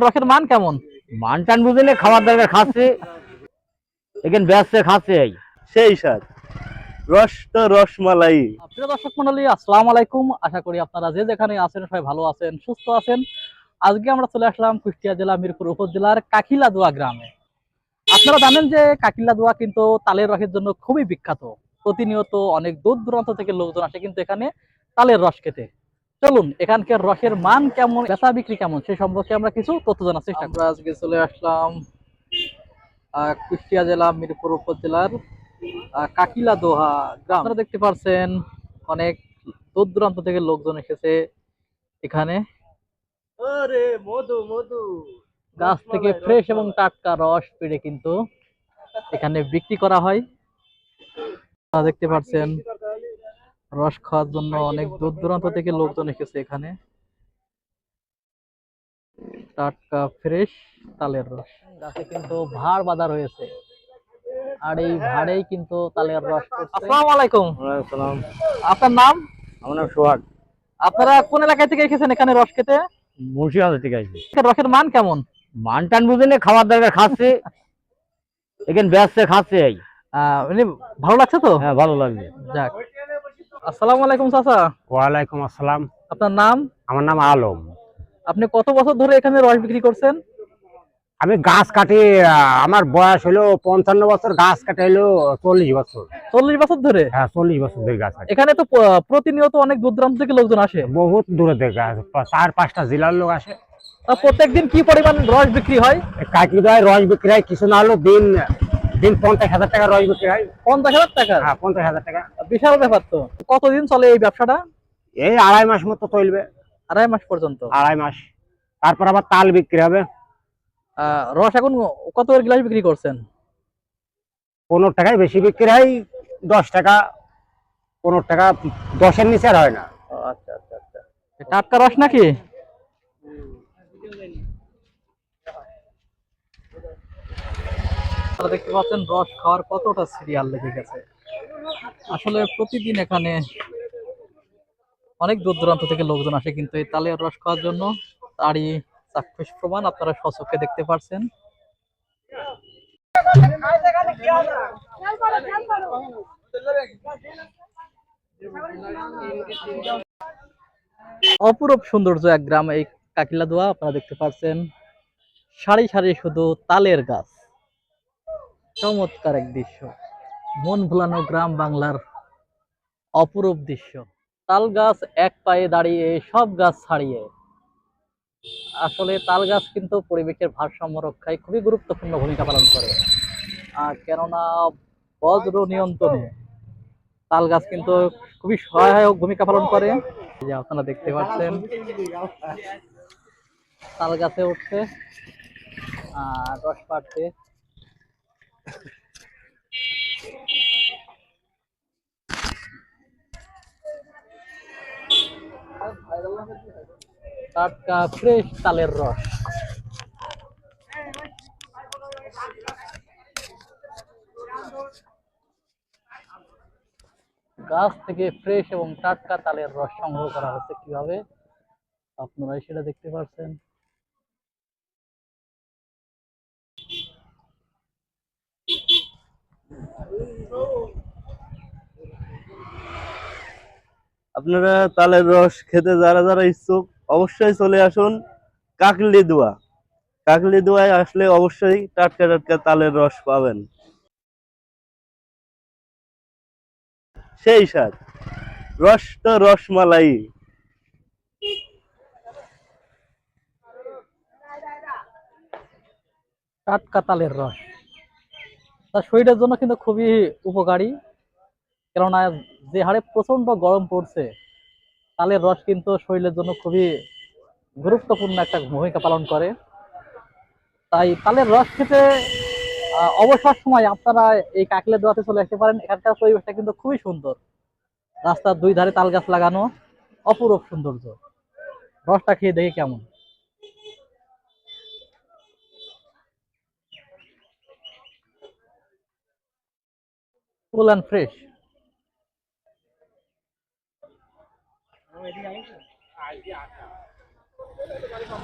রসের মান কেমন? মান টান বুঝিনি খাবার দাবার খাচ্ছে এখানে ব্যস্ত খাচ্ছে এই। সেই স্বাদ রস তো রসমালাই। প্রিয় দর্শক মন্ডলী আসসালামু আলাইকুম। আশা করি আপনারা যে যেখানে আছেন সবাই ভালো আছেন সুস্থ আছেন। আজকে আমরা চলে আসলাম কুষ্টিয়া জেলা মিরপুর উপজেলার কাকিলাদুয়া গ্রামে। আপনারা জানেন যে কাকিলাদুয়া কিন্তু তালের রসের জন্য খুবই বিখ্যাত। প্রতিনিয়ত অনেক দূর দূরান্ত থেকে লোকজন আসে কিন্তু এখানে তালের রস খেতে। চলুন এখানকার রসের মান কেমন বেচা বিক্রি কেমন সেই সম্পর্কে আমরা কিছু তথ্য জানার চেষ্টা আমরা আজকে চলে আসলাম আহ, কুষ্টিয়া জেলা মিরপুর উপজেলার আহ, কাকিলা দোহা গ্রাম। আপনারা দেখতে পাচ্ছেন অনেক দূর দূরান্ত থেকে লোকজন এসেছে এখানে। আরে মধু মধু। গাছ থেকে ফ্রেশ এবং টাটকা রস পেড়ে কিন্তু এখানে বিক্রি করা হয়। আপনারা দেখতে পাচ্ছেন রস খাওয়ার জন্য অনেক দূর দূরান্ত থেকে লোকজন এসেছে এখানে। টাটকা ফ্রেশ তালের রস। গাছে কিন্তু ভাড় বাঁধা রয়েছে। আর এই ভাড়েই কিন্তু তালের রস আসসালামু আলাইকুম। সালাম। আপনার নাম? আমার নাম সোহাগ। আপনারা কোন এলাকা থেকে এসেছেন এখানে রস খেতে? মুর্শিদাবাদ থেকে আসছি। রসের মান কেমন? মান টান বুঝিনি খাবার দাবার খাচ্ছে। এখানে ব্যস্ত খাচ্ছে এই। আহ, এমনি ভালো লাগছে তো? হ্যাঁ ভালো লাগছে যাক। আসসালামু আলাইকুম চাচা। ওয়ালাইকুম আসসালাম। আপনার নাম? আমার নাম আলম। আপনি কত বছর ধরে এখানে রস বিক্রি করছেন? আমি গাছ কাটি আমার বয়স হলো পঞ্চান্ন বছর গাছ কাটা হলো চল্লিশ বছর। চল্লিশ বছর ধরে? হ্যাঁ চল্লিশ বছর ধরে গাছ কাটি। এখানে তো প্রতিনিয়ত অনেক দূর দূরান্ত থেকে লোকজন আসে। বহুত দূরে থেকে চার পাঁচটা জেলার লোক আসে। প্রত্যেকদিন কি পরিমাণ রস বিক্রি হয়? কাকি রস বিক্রি হয় কিছু না হলো দিন দিন পঞ্চাশ হাজার টাকা রস বিক্রি হয় পঞ্চাশ হাজার টাকা? হ্যাঁ পঞ্চাশ হাজার টাকা। বিশাল ব্যাপার তো। কতদিন চলে এই ব্যবসাটা? এই আড়াই মাস মতো চলবে। আড়াই মাস পর্যন্ত? আড়াই মাস। তারপর আবার তাল বিক্রি হবে। রস এখন কত করে গ্লাস বিক্রি করছেন? পনেরো টাকায় বেশি বিক্রি হয় দশ টাকা। পনেরো টাকা দশের নিচে আর হয় না। আচ্ছা আচ্ছা আচ্ছা। টাটকা রস নাকি? আপনারা দেখতে পাচ্ছেন রস খাওয়ার কতটা সিরিয়াল লেগে গেছে। আসলে প্রতিদিন এখানে অনেক দূর দূরান্ত থেকে লোকজন আসে কিন্তু এই তালের রস খাওয়ার জন্য তারই চাক্ষুষ প্রমাণ আপনারা স্বচক্ষে দেখতে পাচ্ছেন অপরূপ সৌন্দর্য এক গ্রাম এই কাকিলাদুয়া, আপনারা দেখতে পাচ্ছেন সারি সারি শুধু তালের গাছ। চমৎকার এক দৃশ্য। মন ভোলানো গ্রাম বাংলার অপরূপ দৃশ্য। তাল গাছ এক পায়ে দাঁড়িয়ে, সব গাছ ছাড়িয়ে। আসলে তাল গাছ কিন্তু পরিবেশের ভারসাম্য রক্ষায় খুবই গুরুত্বপূর্ণ ভূমিকা পালন করে। আর কেননা, বজ্র নিয়ন্ত্রণে তাল গাছ কিন্তু খুবই সহায়ক ভূমিকা পালন করে। যে আপনারা দেখতে পাচ্ছেন, তাল গাছে উঠছে, আর রস পাড়ছে। টাটকা ফ্রেশ তালের রস। গাছ থেকে ফ্রেশ এবং টাটকা তালের রস সংগ্রহ করা হচ্ছে কীভাবে? আপনারা সেটা দেখতে পাচ্ছেন আপনারা তালের রস খেতে যারা যারা ইচ্ছুক, অবশ্যই চলে আসুন কাকলি দোয়া। কাকলি দোয়ায় আসলে অবশ্যই টাটকা টাটকা তালের রস পাবেন। সেই স্বাদ রস তো রসমালাই। টাটকা তালের রস। তা শরীরের জন্য কিন্তু খুবই উপকারী। কেননা যে হারে প্রচণ্ড গরম পড়ছে, তালের রস কিন্তু শরীরের জন্য খুবই গুরুত্বপূর্ণ একটা ভূমিকা পালন করে। তাই তালের রস খেতে অবসর সময় আপনারা এই কাকলে দোয়াতে চলে আসতে পারেন। এখানকার পরিবেশটা কিন্তু খুবই সুন্দর। রাস্তার দুই ধারে তাল গাছ লাগানো অপরূপ সৌন্দর্য। রসটা খেয়ে দেখে কেমন। ফুল অ্যান্ড ফ্রেশ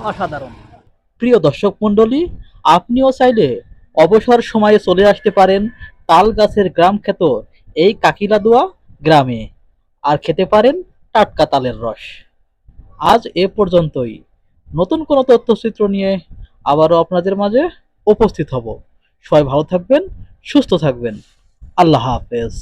অসাধারণ। প্রিয় দর্শক মণ্ডলী, আপনিও চাইলে অবসর সময়ে চলে আসতে পারেন তাল গাছের গ্রাম খ্যাত এই কাকিলাদুয়া গ্রামে, আর খেতে পারেন টাটকা তালের রস। আজ এ পর্যন্তই। নতুন কোনো তথ্যচিত্র নিয়ে আবারও আপনাদের মাঝে উপস্থিত হব। সবাই ভালো থাকবেন, সুস্থ থাকবেন। আল্লাহ হাফেজ।